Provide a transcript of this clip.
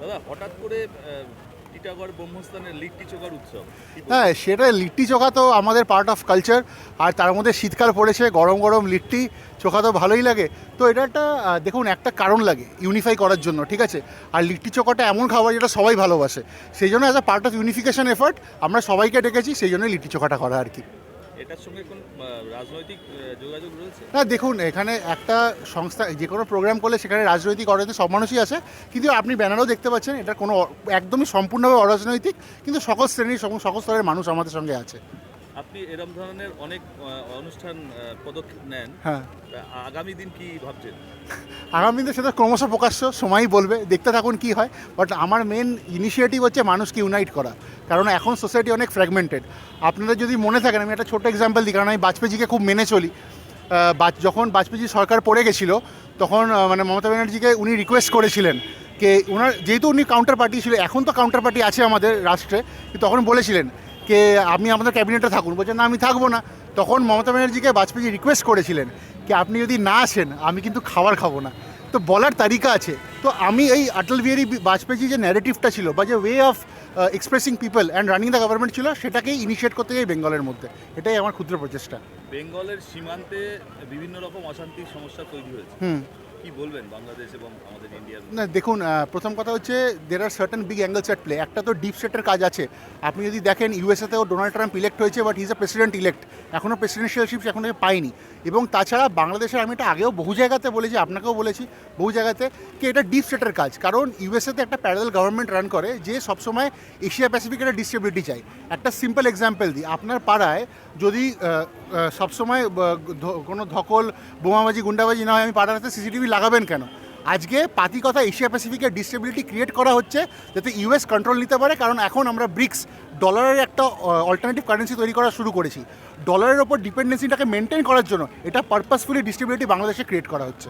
দাদা, হঠাৎ করে লিট্টি চোখার উৎসব হ্যাঁ সেটা লিট্টি চোখা তো আমাদের পার্ট অফ কালচার আর তার মধ্যে শীতকাল পড়েছে, গরম গরম লিট্টি চোখা তো ভালোই লাগে। তো এটা একটা দেখুন, একটা কারণ লাগে ইউনিফাই করার জন্য, ঠিক আছে? আর লিট্টি চোখাটা এমন খাবার যেটা সবাই ভালোবাসে, সেই জন্য as a part of unification effort আমরা সবাইকে ডেকেছি, সেই জন্য লিট্টি চোখাটা করা আর কি। না, দেখুন, এখানে একটা সংস্থা, যে কোনো প্রোগ্রাম করলে সেখানে রাজনৈতিক অরাজনৈতিক সব মানুষই আছে কিন্তু আপনি ব্যানারও দেখতে পাচ্ছেন, এটা কোনো একদমই সম্পূর্ণভাবে অরাজনৈতিক, কিন্তু সকল শ্রেণির সকল স্তরের মানুষ আমাদের সঙ্গে আছে। আপনি এরম ধরনের অনেক অনুষ্ঠান পদক্ষেপ নেন। হ্যাঁ। আগামী দিন কি ভাবছেন? আগামী দিনে সেটা ক্রমশ প্রকাশ্য সময়ই বলবে দেখতে থাকুন কি হয়। বাট আমার মেন ইনিশিয়েটিভ হচ্ছে মানুষকে ইউনাইট করা। কারণ এখন সোসাইটি অনেক ফ্র্যাগমেন্টেড আপনাদের যদি মনে থাকেন আমি একটা ছোট্ট এক্সাম্পল দিই কারণ আমি বাজপেয়ীজিকে খুব মেনে চলি। যখন বাজপেয়ীজি সরকার পড়ে গেছিল তখন মানে মমতা ব্যানার্জিকে উনি রিকোয়েস্ট করেছিলেন কে ওনার যেহেতু উনি কাউন্টার পার্টি ছিল এখন তো কাউন্টার পার্টি আছে আমাদের রাষ্ট্রে কিন্তু তখন বলেছিলেন কে আপনি আমাদের ক্যাবিনেটে থাকুন। বলছেন না আমি থাকব না। তখন মমতা ব্যানার্জিকে বাজপেয়ী রিকোয়েস্ট করেছিলেন কি আপনি যদি না আসেন আমি কিন্তু খাবার খাব না। তো বলার তালিকা আছে। তো আমি এই অটল বিহারী বাজপেয়ী যে ন্যারেটিভটা ছিল বা যে way of expressing people and running the government ছিল সেটাকেই ইনিশিয়েট করতে যাই বেঙ্গলের মধ্যে। এটাই আমার ক্ষুদ্র প্রচেষ্টা। বেঙ্গলের সীমান্তে বিভিন্ন রকম অশান্তির সমস্যা তৈরি হয়েছে। হুম। না, দেখুন প্রথম কথা হচ্ছে there are certain big angles at play একটা তো ডিপ সেটের কাজ আছে। আপনি যদি দেখেন ইউএসএতেও ডোনাল্ড ট্রাম্প ইলেক্ট হয়েছে but is a president elect এখনও প্রেসিডেন্সিয়ালশিপ এখন পাইনি এবং তাছাড়া বাংলাদেশের আমি এটা আগেও বহু জায়গাতে বলেছি, আপনাকেও বলেছি, বহু জায়গাতে কি এটা ডিপ সেটের কাজ। কারণ ইউএসএতে একটা প্যারাল গভর্নমেন্ট রান করে, যে সবসময় এশিয়া প্যাসিফিক প্যাসিফিকের ডিস্ট্রিবিউটি চাই একটা সিম্পল এক্সাম্পল দিই। আপনার পাড়ায় যদি সবসময় কোনো ধকল, বোমাবাজি, গুন্ডাবাজি না হয়, আমি পাড়াতে সিসিটিভি লাগাবেন কেন? আজকে পাতি কথা এশিয়া প্যাসিফিকের ডিস্টেবিলিটি ক্রিয়েট করা হচ্ছে যাতে ইউএস কন্ট্রোল নিতে পারে, কারণ এখন আমরা ব্রিক্স ডলারের একটা অল্টারনেটিভ কারেন্সি তৈরি করা শুরু করেছি। ডলারের ওপর ডিপেন্ডেন্সিটাকে মেনটেন করার জন্য এটা পারপাসফুলি ডিস্টেবিলিটি বাংলাদেশে ক্রিয়েট করা হচ্ছে।